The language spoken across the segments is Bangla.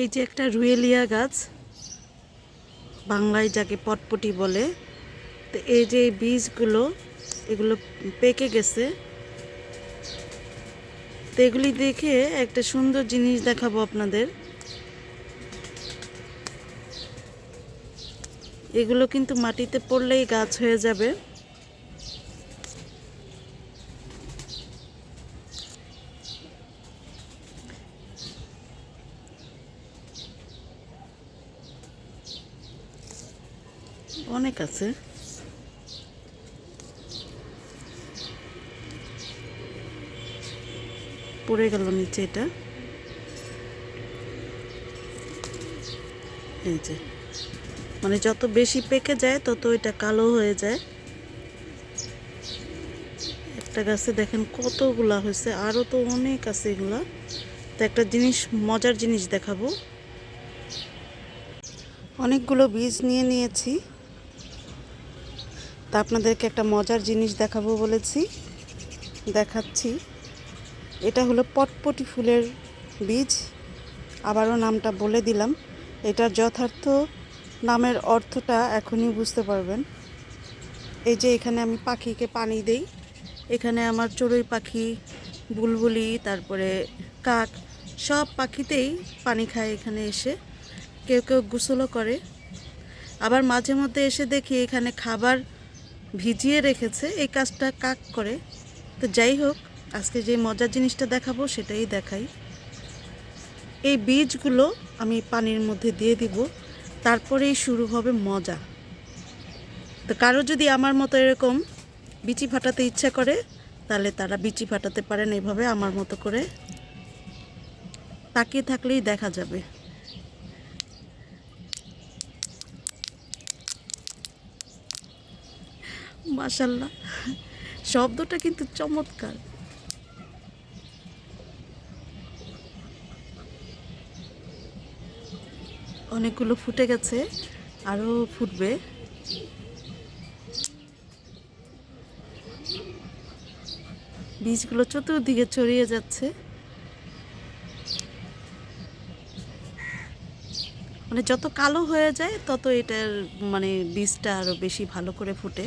এই যে একটা রুয়েলিয়া গাছ, বাংলায় যাকে পটপটি বলে, তো এই যে বীজগুলো, এগুলো পেকে গেছে। তো এগুলি দেখে একটা সুন্দর জিনিস দেখাবো আপনাদের। এগুলো কিন্তু মাটিতে পড়লেই গাছ হয়ে যাবে। অনেক আছে। পড়ে গেল নিচে এটা। এই যে। মানে যত বেশি পেকে যায়, তত এটা কালো হয়ে যায়। একটা গাছে দেখেন কতগুলা হয়েছে আরও তো অনেক আছে এগুলা। তো একটা জিনিস, মজার জিনিস দেখাবো। অনেকগুলো বীজ নিয়ে নিয়েছি। তা আপনাদেরকে একটা মজার জিনিস দেখাবো বলেছি। দেখাচ্ছি। এটা হলো পটপটি ফুলের বীজ। আবারও নামটা বলে দিলাম। এটার যথার্থ নামের অর্থটা এখনই বুঝতে পারবেন। এই যে এখানে আমি পাখিকে পানি দেই। এখানে আমার চড়ুই পাখি, বুলবুলি, তারপরে কাক, সব পাখিতেই পানি খায় এখানে এসে। কেউ কেউ গোসলও করে। আবার মাঝে মধ্যে এসে দেখি এখানে খাবার ভিজিয়ে রেখেছে, এই কাজটা কাক করে। তো যাই হোক, আজকে যে মজার জিনিসটা দেখাবো সেটাই দেখাই। এই বীজগুলো আমি পানির মধ্যে দিয়ে দিব, তারপরেই শুরু হবে মজা। তো কারও যদি আমার মতো এরকম বিচি ফাটাতে ইচ্ছা করে, তাহলে তারা বিচি ফাটাতে পারেন এইভাবে আমার মতো করে। তাকিয়ে থাকলেই দেখা যাবে। মাশাল্লাহ। শব্দটা কিন্তু চমৎকার। অনেকগুলো ফুটে গেছে আরও ফুটবে। বীজগুলো চতুর্দিকে ছড়িয়ে যাচ্ছে। মানে যত কালো হয়ে যায়, তত এটার মানে বীজটা আরও বেশি ভালো করে ফুটে।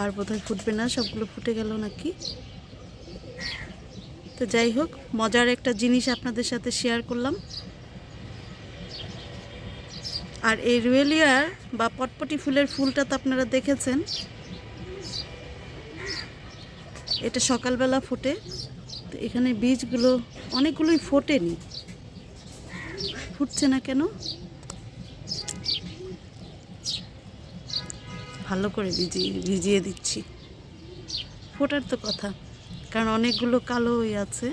আর বোধহয় ফুটবে না, সবগুলো ফুটে গেল নাকি? তো যাই হোক, মজার একটা জিনিস আপনাদের সাথে শেয়ার করলাম। আর এই রুয়েলিয়ার বা পটপটি ফুলের ফুলটা তো আপনারা দেখেছেন। এটা সকালবেলা ফোটে। তো এখানে বীজগুলো অনেকগুলোই ফোটেনি। ফুটছে না কেন? ভালো করে ভিজিয়ে ভিজিয়ে দিচ্ছি। ফোটার তো কথা, কারণ অনেকগুলো কালো হয়ে আছে।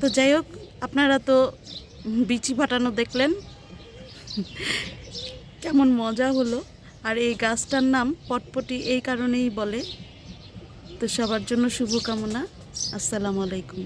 তো যাই হোক, আপনারা তো বিচি ফাটানো দেখলেন। কেমন মজা হলো। আর এই গাছটার নাম পটপটি এই কারণেই বলে। তো সবার জন্য শুভকামনা। আসসালামু আলাইকুম।